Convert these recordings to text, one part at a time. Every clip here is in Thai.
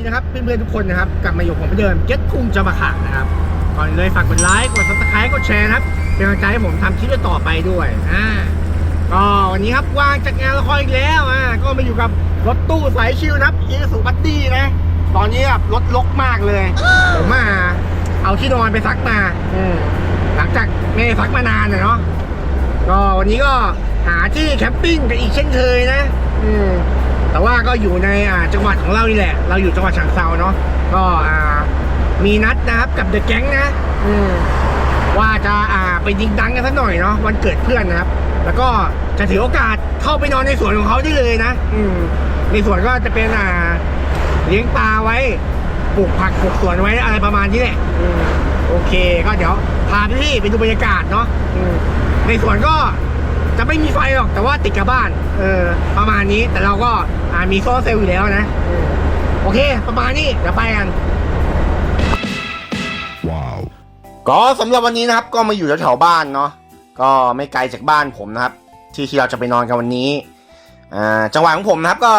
ดีนะครับเพื่อนๆทุกคนนะครับกลับมาอยู่ผมเหมือนเดิมเก็ตคุงจะมาขังนะครับก่อนเลยฝากกดไลค์กดซับสไครต์กดแชร์นะครับเป็นกำลังใจให้ผมทำคลิปต่อไปด้วยอ่าก็วันนี้ครับว่างจากงานละครอีกแล้วอ่าก็มาอยู่กับรถตู้สายชิลนะครับอีสุบัตตี้นะ ตอนนี้แบบรถลกมากเลยผมมาเอาที่นอนไปซักมาอืหลังจากไม่ซักมานานเนาะก็วันนี้ก็หาที่แคมปิ้งกันอีกเช่นเคยนะ อืม แต่ว่าก็อยู่ในอ่าจังหวัดของเรานี่แหละ เราอยู่จังหวัดฉะเชิงเซาเนาะก็อ่ามีนัดนะครับกับเดอะแก๊งนะอืมว่าจะอ่าไปดิงดังกันสักหน่อยเนาะวันเกิดเพื่อนนะครับ แล้วก็จะถือโอกาสเข้าไปนอนในสวนของเขาได้เลยนะ อืมในสวนก็จะเป็นอ่าเลี้ยงปลาไว้ปลูกผักปลูกสวนไว้อะไรประมาณนี้แหละอืมโอเค ก็เดี๋ยวพาพี่ๆไปดูบรรยากาศเนาะอืมในสวนก็ จะไม่มีไฟหรอกแต่ว่าติดกับบ้าน เออ ประมาณนี้แต่เราก็อ่ามีโซลาร์เซลล์อยู่แล้วนะอืมโอเค ประมาณนี้เดี๋ยวไปกัน Wow. ก็สำหรับวันนี้นะครับก็มาอยู่แถวๆบ้านเนาะก็ไม่ไกลจากบ้านผมนะครับ ที่ที่เราจะไปนอนกันวันนี้อ่าจังหวัดของผมนะครับก็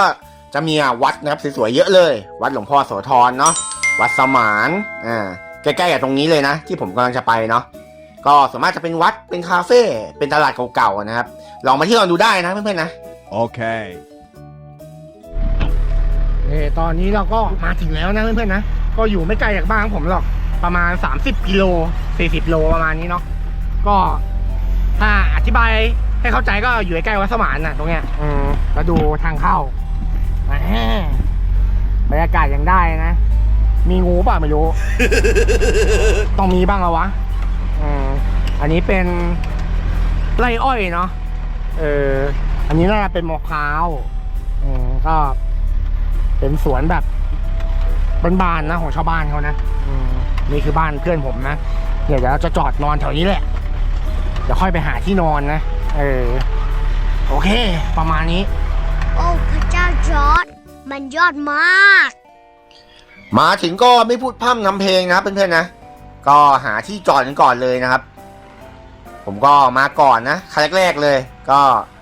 จะมีอะวัดนะครับสวยๆเยอะเลย วัดหลวงพ่อโสธรเนาะวัดสมานอ่าใกล้ๆกับตรงนี้เลยนะ ที่ผมกำลังจะไปเนาะ ก็ส่วนมากจะเป็นวัดเป็นคาเฟ่เป็นตลาดเก่าๆนะครับ ลองมาเที่ยวดูได้นะเพื่อนๆนะ Okay. เออตอนนี้เราก็มาถึงแล้วนะเพื่อนๆนะ ก็อยู่ไม่ไกลจากบ้านของผมหรอกประมาณ 30กิโล40โลประมาณนี้เนาะก็ถ้าอธิบายให้เข้าใจก็อยู่ใกล้ๆวัดสมานน่ะตรงเนี้ยอืมแล้วดูทางเข้าแหมบรรยากาศยังได้นะ มีงูเปล่ะไม่รู้ ต้องมีบ้างแล้ววะอืม อันนี้เป็นไร่อ้อยเนาะเอออันนี้น่าจะเป็นมะพร้าวอืมก็เป็นสวนแบบบ้านๆนะของชาวบ้านเขานะอืมนี่คือบ้านเพื่อนผมนะเดี๋ยวเราจะจอดนอนแถวนี้แหละเดี๋ยวค่อยไปหาที่นอนนะเออโอเค ประมาณนี้ โอ้พระเจ้าจอร์ดมันยอดมาก มาถึงก็ไม่พูดพร่ำนำเพลงนะครับเพื่อนๆนะ ก็หาที่จอดกันก่อนเลยนะครับ ผมก็มาก่อนนะคันแรกๆเลย ก็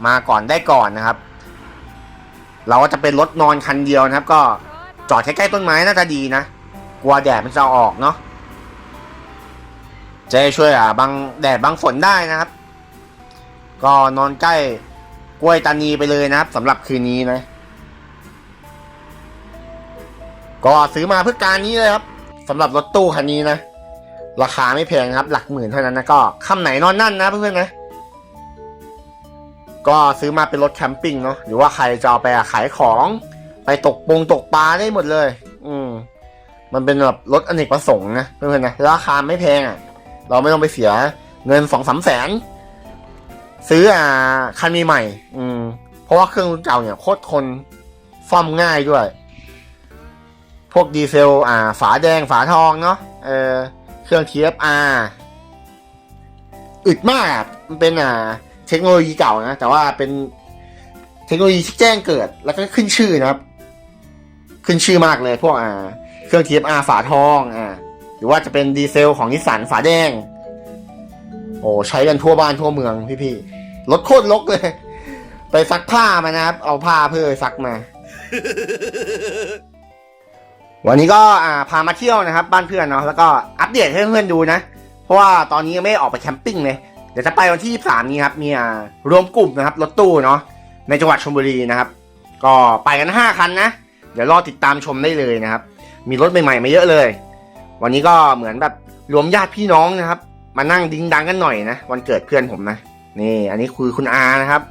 มาก่อนได้ก่อนนะครับ เราก็จะเป็นรถนอนคันเดียวนะครับ ก็จอดใกล้ๆต้นไม้น่าจะดีนะกลัวแดดมันจะออกเนาะจะช่วยอะบังแดดบังฝนได้นะครับ ก็นอนใกล้กล้วยตานีไปเลยนะครับสำหรับคืนนี้นะก็ซื้อมาเพื่อการนี้เลยครับสำหรับรถตู้คันนี้นะ ราคาไม่แพงครับ หลักหมื่นเท่านั้นนะก็ค่ำไหนนอนนั่นนะเพื่อนๆนะ ก็ซื้อมาเป็นรถแคมปิ้งเนาะหรือว่าใครจะเอาไปขายของไปตกปงตกปลาได้หมดเลย อืม มันเป็นแบบรถอเนกประสงค์นะเพื่อนๆนะราคาไม่แพงอะ เราไม่ต้องไปเสียเงินสองสามแสน ซื้ออ่าคันใหม่ อืม เพราะว่าเครื่องรุ่นเก่าเนี่ยโคตรทนซ่อมง่ายด้วย พวกดีเซล อ่า ฝาแดงฝาทองเนาะเออ เครื่อง TFR อึดมากอะมันเป็นอ่าเทคโนโลยีเก่านะ แต่ว่าเป็นเทคโนโลยีที่แจ้งเกิด แล้วก็ขึ้นชื่อนะครับ ขึ้นชื่อมากเลยพวกอ่า เครื่อง TFR ฝาทองอ่าหรือว่าจะเป็นดีเซลของนิสสันฝาแดง โอ้ใช้กันทั่วบ้านทั่วเมืองพี่ๆรถโคตรลกเลย ไปซักผ้ามานะครับ เอาผ้าเพื่อซักมา วันนี้ก็อ่าพามาเที่ยวนะครับ บ้านเพื่อนเนาะแล้วก็อัปเดตให้เพื่อนดูนะ เพราะว่าตอนนี้ยังไม่ออกไปแคมปิ้งเลยเดี๋ยวจะไปวันที่ 23 นี้ครับมีอ่ารวมกลุ่มนะครับรถตู้เนาะในจังหวัดชลบุรีนะครับ ก็ไปกัน 5 คันนะ เดี๋ยวรอติดตามชมได้เลยนะครับ มีรถใหม่ๆมาเยอะเลย วันนี้ก็เหมือนแบบรวมญาติพี่น้องนะครับ มานั่งดิ้งดังกันหน่อยนะวันเกิดเพื่อนผมนะนี่ อันนี้คือคุณอานะครับ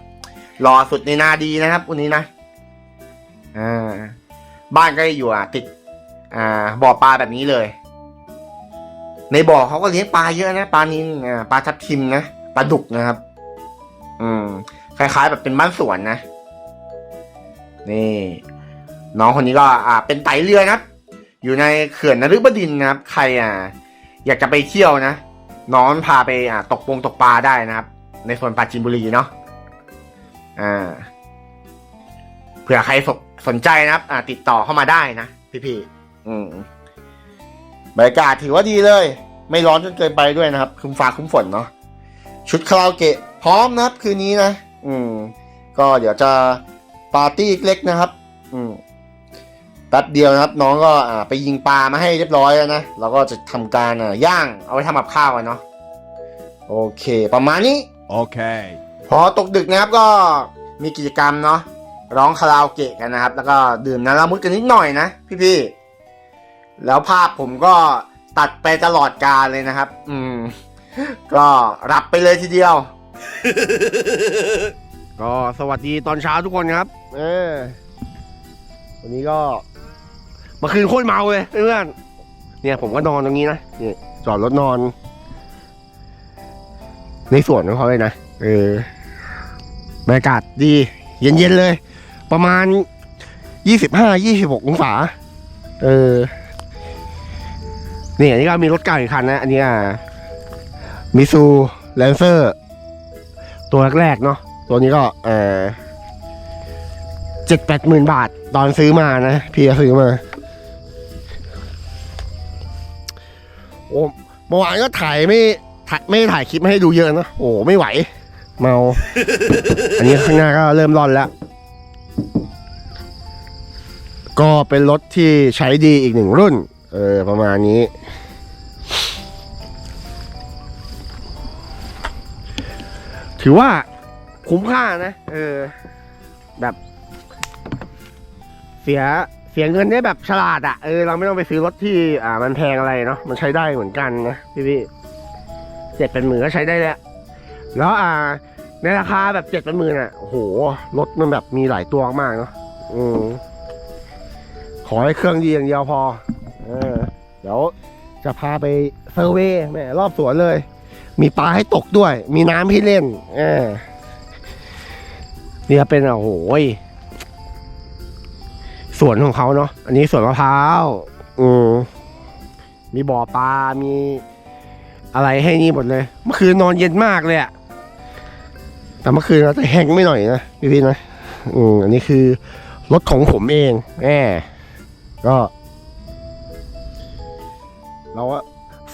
รอสุดในนาดีนะครับวันนี้นะอ่าบ้านก็อยู่อะติด อ่าบ่อปลาแบบนี้เลย ในบ่อเขาก็เลี้ยงปลาเยอะนะปลานิลอ่าปลาทับทิมนะปลาดุกนะครับ อืม คล้ายๆแบบเป็นบ้านสวนนะ นี่ น้องคนนี้ก็ อ่า เป็นไตเรือนะครับ อยู่ในเขื่อนนฤบดินนะครับ ใครอ่า อยากจะไปเที่ยวนะน้องพาไปอ่าตกปงตกปลาได้นะครับ ในโซนปราจีนบุรีเนาะอ่าเผื่อใครสสนใจนะครับ อ่า ติดต่อเข้ามาได้นะพี่ๆ อืมบรรยากาศถือว่าดีเลย ไม่ร้อนจนเกินไปด้วยนะครับคุมฟ้าคุมฝนเนาะชุดคาราโอเกะพร้อมนะครับคืนนี้นะ อืม ก็เดี๋ยวจะปาร์ตี้เล็กๆนะครับ อืมแป๊บเดียวนะครับ น้องก็อ่าไปยิงปลามาให้เรียบร้อยแล้วนะเราก็จะทำการอ่าย่างเอาไว้ทำกับข้าวกันเนาะโอเค ประมาณนี้ Okay. พอตกดึกนะครับก็มีกิจกรรมเนาะร้องคาราโอเกะกันนะครับ แล้วก็ดื่มน้ำละมุดกันนิดหน่อยนะพี่ๆ แล้วภาพผมก็ตัดไปตลอดกาลเลยนะครับ อืม ก็รับไปเลยทีเดียว ก็สวัสดีตอนเช้าทุกคนครับ เออ วันนี้ก็เมื่อคืนโคตรเมาเลยเพื่อน เนี่ยผมก็นอนตรงนี้นะนี่จอดรถนอน ในสวนของเขาเลยนะ เออบรรยากาศดี เย็นๆเลย ประมาณยี่สิบห้ายี่สิบหกองศา เออ นี่อันนี้ก็มีรถเก่าอีกคันนะอันนี้อะมิซูแลนเซอร์ตัวแรกๆเนาะตัวนี้ก็เออเจ็ดแปดหมื่นบาท ตอนซื้อมานะ พี่ก็ซื้อมา โอ้เมื่อวานก็ถ่ายไม่ถ่ายไม่ถ่ายคลิปมาให้ดูเยอะนะโอ้ไม่ไหว เมา อันนี้ข้างหน้าก็เริ่มร่อนแล้ว ก็เป็นรถที่ใช้ดีอีกหนึ่งรุ่น เออ ประมาณนี้ ถือว่าคุ้มค่านะ เออ แบบ เสียเสียเงินได้แบบฉลาดอะเออเราไม่ต้องไปซื้อรถที่อ่ามันแพงอะไรเนาะมันใช้ได้เหมือนกันนะพี่พี่เจ็ดเป็นหมื่นก็ใช้ได้แล้วแล้วอ่า ในราคาแบบเจ็ดเป็นหมื่นอะโหรถมันแบบมีหลายตัวมากเนาะอืมขอให้เครื่องดีอย่างเดียวพอ เออ เดี๋ยวจะพาไปเซอร์เวย์แหม่รอบสวนเลย มีปลาให้ตกด้วย มีน้ำให้เล่นเออนี่ก็เป็นโอ้โหยสวนของเขาเนาะอันนี้สวนมะพร้าวอืมมีบ่อปลา มีอะไรให้นี่หมดเลย เมื่อคืนนอนเย็นมากเลยอะแต่เมื่อคืนเราจะแห้งไม่หน่อยนะพี่พี่นะอืมอันนี้คือรถของผมเองแหมก็ เราอะ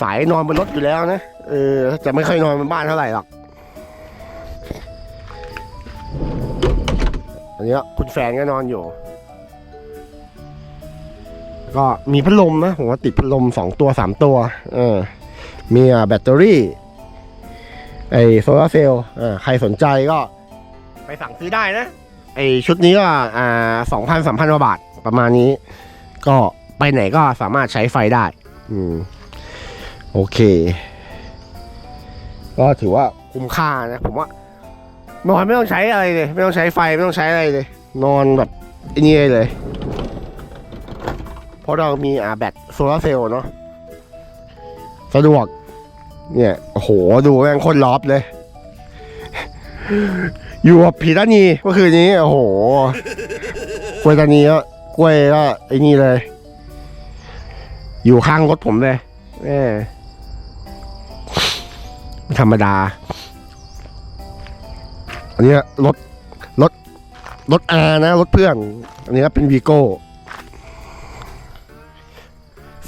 สายนอนบนรถอยู่แล้วนะ เออ จะไม่ค่อยนอนบนบ้านเท่าไหร่หรอก อันนี้คุณแฟนก็นอนอยู่ ก็มีพัดลมนะ ผมว่าติดพัดลมสองตัวสามตัว เออ มีแบตเตอรี่ ไอโซลาร์เซลล์อ่าใครสนใจก็ไปสั่งซื้อได้นะ ไอชุดนี้ก็อ่าสองพันสามพันกว่าบาทประมาณนี้ ก็ไปไหนก็สามารถใช้ไฟได้ อืม โอเค ก็ถือว่าคุ้มค่านะ ผมว่านอนไม่ต้องใช้อะไรเลย ไม่ต้องใช้ไฟไม่ต้องใช้อะไรเลย นอนแบบนี่เลย เพราะเรามีอ่าแบตโซลาร์เซลล์เนาะสะดวก เนี่ยโอ้โหดูแม่งคนล็อบเลย อยู่กับผีตานีเมื่อคืนนี้ โอ้โหกล้วยตานีก็กล้วยก็ไอ้นี่เลย อยู่ข้างรถผมเลยแม่ไม่ ธรรมดา อันนี้รถรถรถอานะ รถเพื่อน อันนี้เป็นวีโก้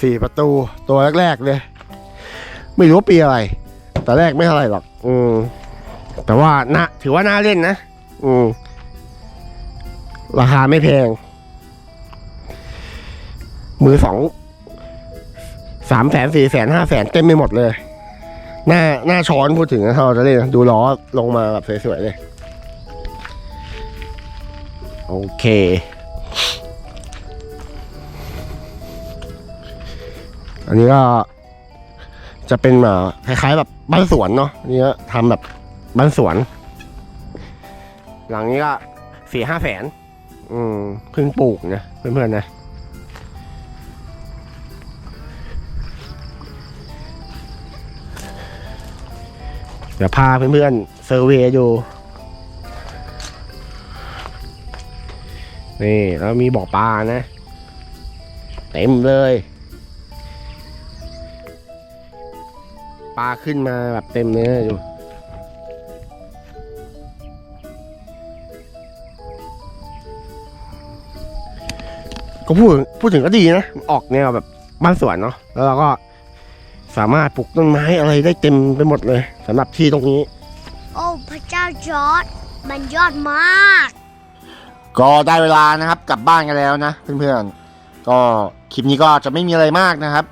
สี่ประตูตัวแรกๆเลย ไม่รู้ปีอะไร แต่แรกไม่เท่าไหร่หรอก อืมแต่ว่าน่าถือว่าน่าเล่นนะ อืมราคาไม่แพง มือสองสามแสนสี่แสนห้าแสนเต็มไปหมดเลย หน้าหน้าช้อนพูดถึงนะเราจะเล่นดูล้อลงมาแบบสวยๆเลย โอเค อันนี้ก็จะเป็นแบบคล้ายๆแบบบ้านสวนเนาะนนี้ก็ทำแบบบ้านสวน หลังนี้ก็สี่ห้าแสนอืมเพิ่งปลูกนะเพื่อนๆนะ เดี๋ยวพาเพื่อนๆเซอร์เวย์ดูนี่แล้วมีบ่อปลานะ เต็มเลย ปลาขึ้นมาแบบเต็มเลยนะอยู่ก็พูดพูดถึงก็ดีนะ ออกแนวแบบบ้านสวนเนาะแล้วเราก็สามารถปลูกต้นไม้อะไรได้เต็มไปหมดเลย สำหรับที่ตรงนี้ โอ้พระเจ้าจอร์ดมันยอดมาก ก็ได้เวลานะครับกลับบ้านกันแล้วนะเพื่อนๆ ก็คลิปนี้ก็จะไม่มีอะไรมากนะครับ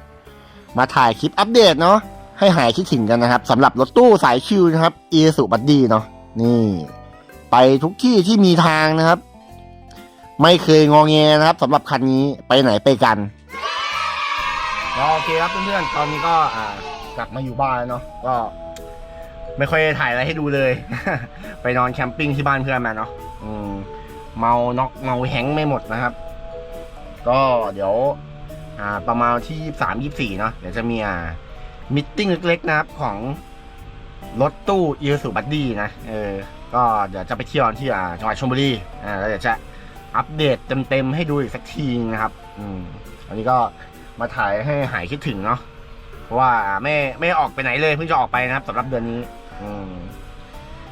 มาถ่ายคลิปอัปเดตเนาะให้หายคิดถึงกันนะครับสำหรับรถตู้สายชิวนะครับอีสุบัดดี้เนาะนี่ ไปทุกที่ที่มีทางนะครับ ไม่เคยงอแงนะครับสำหรับคันนี้ไปไหนไปกันก็โอเคครับเพื่อนๆตอนนี้ก็อ่ากลับมาอยู่บ้านแล้วเนาะก็ ไม่ค่อยถ่ายอะไรให้ดูเลย ไปนอนแคมปิ้งที่บ้านเพื่อนมาเนาะมเมาน็อกเมาแฮงไม่หมดนะครับ ก็เดี๋ยวประมาณที่ยี่สามยี่สี่เนาะเดี๋ยวจะมีอ่ามิทติ้งเล็กๆนะครับของรถตู้อีสุบัดดี้นะเออก็เดี๋ยวจะไปเที่ยวที่อ่าจังหวัดชลบุรีอ่าแล้วเดี๋ยวจะอัปเดตเต็มๆให้ดูอีกสักทีนะครับ อืมอันนี้ก็มาถ่ายให้หายคิดถึงเนาะเพราะว่าไม่ไม่ออกไปไหนเลยเพิ่งจะออกไปนะครับสำหรับเดือนนี้ อืม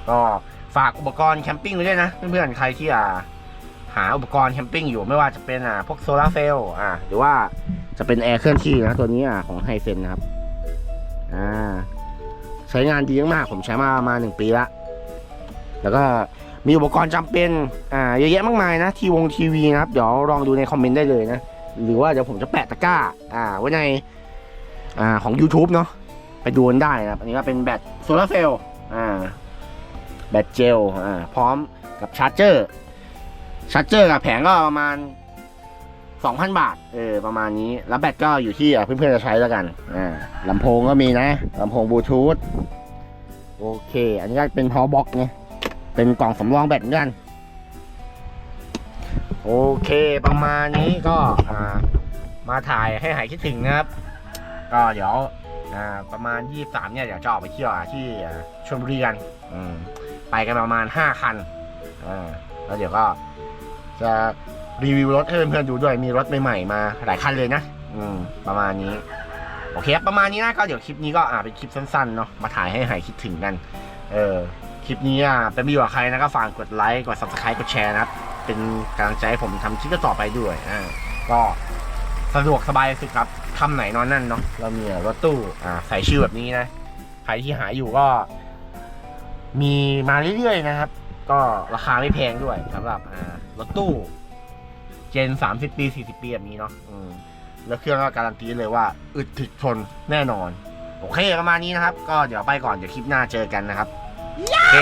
ก็ฝากอุปกรณ์แคมปิ้งไว้ด้วยนะ เพื่อนๆใครที่อ่าหาอุปกรณ์แคมปิ้งอยู่ไม่ว่าจะเป็นอ่าพวกโซลาเซลล์อ่าหรือว่าจะเป็นแอร์เคลื่อนที่นะตัวนี้อ่าของไฮเซนนะครับอ่าใช้งานดีมากๆผมใช้มาประมาณหนึ่งปีละแล้วก็มีอุปกรณ์จำเป็นอ่าเยอะแยะมากมายนะทีวงทีวีนะครับ เดี๋ยวลองดูในคอมเมนต์ได้เลยนะ หรือว่าเดี๋ยวผมจะแปะตะกร้า อ่า ไว้ในอ่าของ YouTube เนาะ ไปดูกันได้นะครับ อันนี้ก็เป็นแบตโซลาเซลล์อ่าแบตเจลอ่าพร้อมกับชาร์จเจอร์ชาร์จเจอร์กับแผงก็ประมาณ2,000 บาท เออ ประมาณนี้ แล้วแบตก็อยู่ที่เพื่อนๆจะใช้แล้วกัน อ่าลำโพงก็มีนะ ลำโพงบลูทูธ โอเค อันนี้ก็เป็นพาวบ็อกไงเป็นกล่องสำรองแบตเหมือนกัน โอเค ประมาณนี้ก็ อ่า มาถ่ายให้หายคิดถึงนะครับ ก็เดี๋ยว อ่าประมาณ 23 เนี่ยเดี๋ยวจะออกไปเที่ยวอะที่อ่าชลบุรีกันอืมไปกันประมาณ 5 คันอ่าแล้วเดี๋ยวก็จะรีวิวรถให้เพื่อนๆดูด้วยมีรถใหม่ๆมาหลายคันเลยนะ อืม ประมาณนี้ โอเคครับประมาณนี้นะก็เดี๋ยวคลิปนี้ก็อ่าเป็นคลิปสั้นๆเนาะมาถ่ายให้หายคิดถึงกัน เออคลิปนี้อะเป็นประโยชน์กับใครนะก็ฝากกดไลค์กด subscribe กดแชร์นะครับเป็นกำลังใจให้ผมทำคลิปต่อไปด้วยอ่าก็ สะดวกสบายสุดครับทำไหนนอนนั่นเนาะเรามีรถตู้อ่าใส่ชื่อแบบนี้นะใครที่หาอยู่ก็ มีมาเรื่อยๆนะครับ ก็ราคาไม่แพงด้วยสำหรับอ่ารถตู้ เจน30ปี40ปีแบบนี้เนาะอืมแล้วเครื่องก็การันตีเลยว่า อึดถึกทนแน่นอน โอเคประมาณนี้นะครับ ก็เดี๋ยวไปก่อนเดี๋ยวคลิปหน้าเจอกันนะครับโอเค